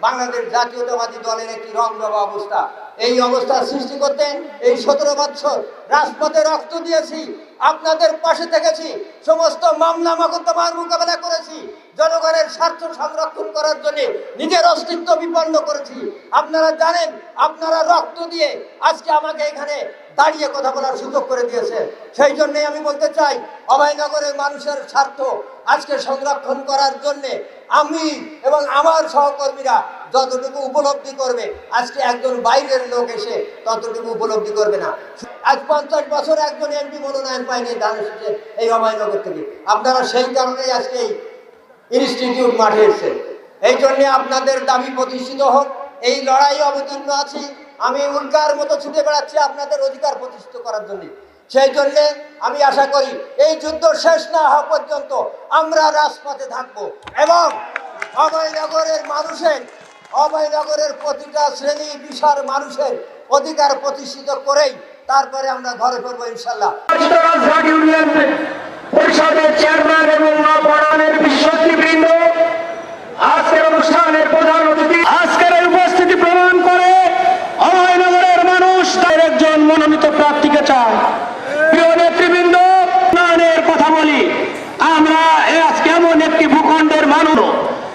বাংলাদেশ জাতীয়তাবাদী দলের একটি রং দেওয়া অবস্থা। এই অবস্থা সৃষ্টি করতে এই সতেরো বছর রাজপথে রক্ত দিয়েছি। আপনাদের পাশে থেকেছি, সমস্ত মামলা মকদ্দমার মোকাবেলা করেছি, জনগণের স্বার্থ সংরক্ষণ করার জন্য নিজের অস্তিত্ব বিপন্ন করেছি। আপনারা জানেন, আপনারা রক্ত দিয়ে আজকে আমাকে এখানে দাঁড়িয়ে কথা বলার সুযোগ করে দিয়েছে। সেই জন্যই আমি বলতে চাই, অভয়নগরের মানুষের স্বার্থ আজকে সংরক্ষণ করার জন্যে আমি এবং আমার সহকর্মীরা যতটুকু উপলব্ধি করবে, আজকে একজন বাইরের লোক এসে ততটুকু উপলব্ধি করবে না। আজ পঞ্চাশ বছর একজন এমপি মনোনয়ন পায়নি ধানের এই অভয়নগর থেকে। আপনারা সেই কারণেই আজকে এই ইনস্টিটিউট মাঠে এসেছে এই জন্যে আপনাদের দাবি প্রতিষ্ঠিত হোক, এই লড়াই অবতীর্ণ আছি। আমি উল্কার মতো ছুটে বেড়াচ্ছি আপনাদের অধিকার প্রতিষ্ঠিত করার জন্য। সেই জন্যে আমি আশা করি, এই যুদ্ধ শেষ না হওয়া পর্যন্ত আমরা রাজপথে থাকব এবং অভয়নগরের মানুষের অভয়নগরের প্রতিটা শ্রেণি বিষয়ের মানুষের অধিকার প্রতিষ্ঠিত করেই তারপরে আমরা ঘরে ফিরবো ইনশাল্লাহ পরিষদের চেয়ারম্যান এবং পড়ানের বিশ্বস্তবৃন্দ আজকের অনুষ্ঠানের প্রধান অতিথি, আজকের এই উপস্থিতি প্রমাণ করে অভয়নগরের মানুষ তার একজন মনোনীত প্রার্থীকে চায়। প্রিয় নেতৃবৃন্দ কথা বলি আমরা এ আজকে এমন একটি ভূখণ্ডের মানুষ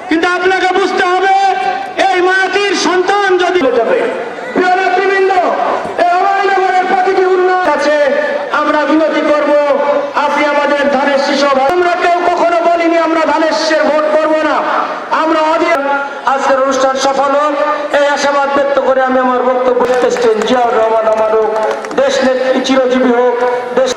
কিন্তু আপনাকে বুঝতে হবে এই মাটির সন্তান যদি যাবে প্রিয় নেতৃবৃন্দ এই অভয়নগরের প্রতিটি উন্নয়ন আছে আমরা বিনতি করব আপনি আমাদের ধানের শিশু আমরা কেউ কখনো বলিনি আমরা ধানের শীষের ভোট করব না আমরা অধীর আজকের সফল হোক, এই আশাবাদ ব্যক্ত করে আমি আমার বক্তব্য দিতেছেন জিয়াউর রহমান আমার হোক দেশ নেত্রী, চিরজীবী হোক, দেশ